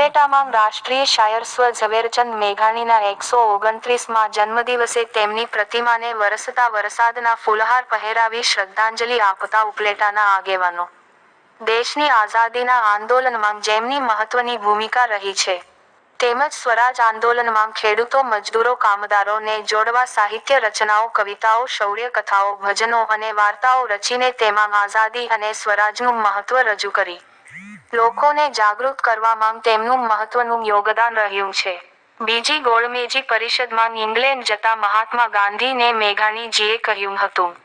ઉપલેટામાં રાષ્ટ્રીય શાયર સ્વ ઝવેરચંદ મેઘાણીના એકસો ઓગણત્રીસમાં જન્મદિવસે તેમની પ્રતિમાને વરસતા વરસાદના ફૂલહાર પહેરાવી શ્રદ્ધાંજલિ આપતા ઉપલેટાના આગેવાનો. દેશની આઝાદીના આંદોલનમાં જેમની મહત્વની ભૂમિકા રહી છે, તેમજ સ્વરાજ આંદોલનમાં ખેડૂતો, મજદૂરો, કામદારોને જોડવા સાહિત્ય રચનાઓ, કવિતાઓ શૌર્ય કથાઓ ભજનો અને વાર્તાઓ રચીને તેમાં આઝાદી અને સ્વરાજનું મહત્વ રજૂ કરી. લોકોને જાગૃત કરવામાં તેમનું મહત્વનું યોગદાન રહ્યું છે. બીજી ગોળમેજી પરિષદમાં ઇંગ્લેન્ડ જતા મહાત્મા ગાંધીને મેઘાણીજીએ કહ્યું હતું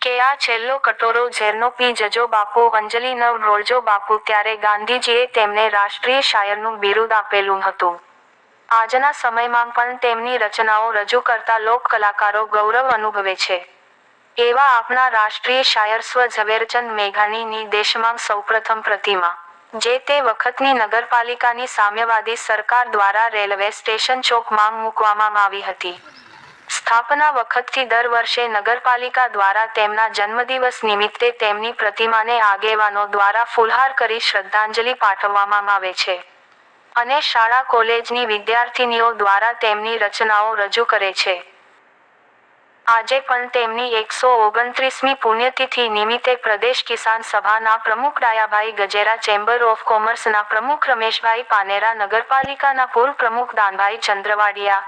કે આ છેલ્લો કટોરો ઝેરનો પી જજો બાપુ અંજલિ ન રોળજો બાપુ ત્યારે ગાંધીજીએ તેમને રાષ્ટ્રીય શાયરનું બિરુદ આપેલું હતું. આજના સમયમાં પણ તેમની રચનાઓ રજૂ કરતા લોક કલાકારો ગૌરવ અનુભવે છે. એવા આપણા રાષ્ટ્રીય શાયર સ્વ ઝવેરચંદ મેઘાણીની દેશમાં સૌપ્રથમ પ્રતિમા, જે તે વખતની નગરપાલિકાની સામ્યવાદી સરકાર દ્વારા રેલવે સ્ટેશન ચોક માંગ મૂકવામાં આવી હતી. સ્થાપના વખતથી દર વર્ષે નગરપાલિકા દ્વારા તેમના જન્મદિવસ નિમિત્તે તેમની પ્રતિમાને આગેવાનો દ્વારા ફુલહાર કરી શ્રદ્ધાંજલિ પાઠવવામાં આવે છે અને શાળા કોલેજની વિદ્યાર્થીનીઓ દ્વારા તેમની રચનાઓ રજૂ કરે છે. આજે પણ તેમની એકસો ઓગણત્રીસમી પુણ્યતિથિ નિમિત્તે પ્રદેશ કિસાન સભાના પ્રમુખ ડાયાભાઈ ગજેરા, ચેમ્બર ઓફ કોમર્સના પ્રમુખ રમેશભાઈ પાનેરા, નગરપાલિકાના પૂર્વ પ્રમુખ દાનભાઈ ચંદ્રવાડિયા,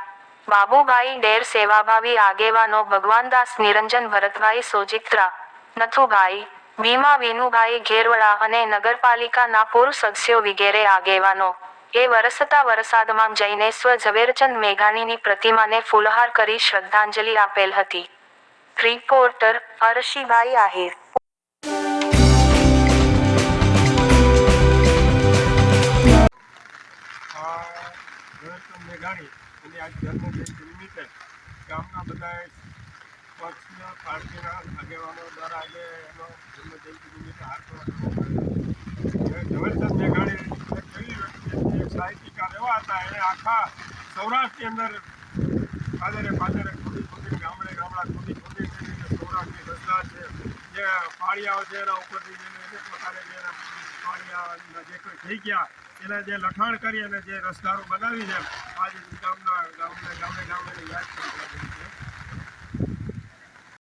બાબુભાઈ ડેર સેવાભાવી આગેવાનો ભગવાનદાસ નિરંજન ભરતભાઈ સોજિત્રા, નથુભાઈ, ભીમા વિનુભાઈ ઘેરવડા અને નગરપાલિકાના પૂર્વ સદસ્યો વગેરે આગેવાનો એ વરસતા વરસાદમાં જઈને સ્વ ઝવેરચંદ મેઘાણીની પ્રતિમાને ફૂલહાર કરી શ્રદ્ધાંજલિ આપેલ હતી. રિપોર્ટર અરશીભાઈ આહિર. જન્મજયંતિ નિમિત્તે ગામના બધા હાથ ઝવેરચંદ મેઘાણી એક એવી વ્યક્તિ છે જે સાહિત્યકાર એવા હતા એણે આખા સૌરાષ્ટ્રની અંદર પાદરે પાદરે ખોદી ખોદીને ગામડે ગામડા ખોદી ખોદી કરીને સૌરાષ્ટ્રની રચના છે, જે પાળિયાઓ છે એના ઉપરથી જેને અનેક પ્રકારે જે પાળિયા જે કોઈ થઈ ગયા, એના જે લખાણ કરી અને જે રસદારો બનાવી છે, આજે ગામના ગામને ગામડે ગામડે યાદ કરી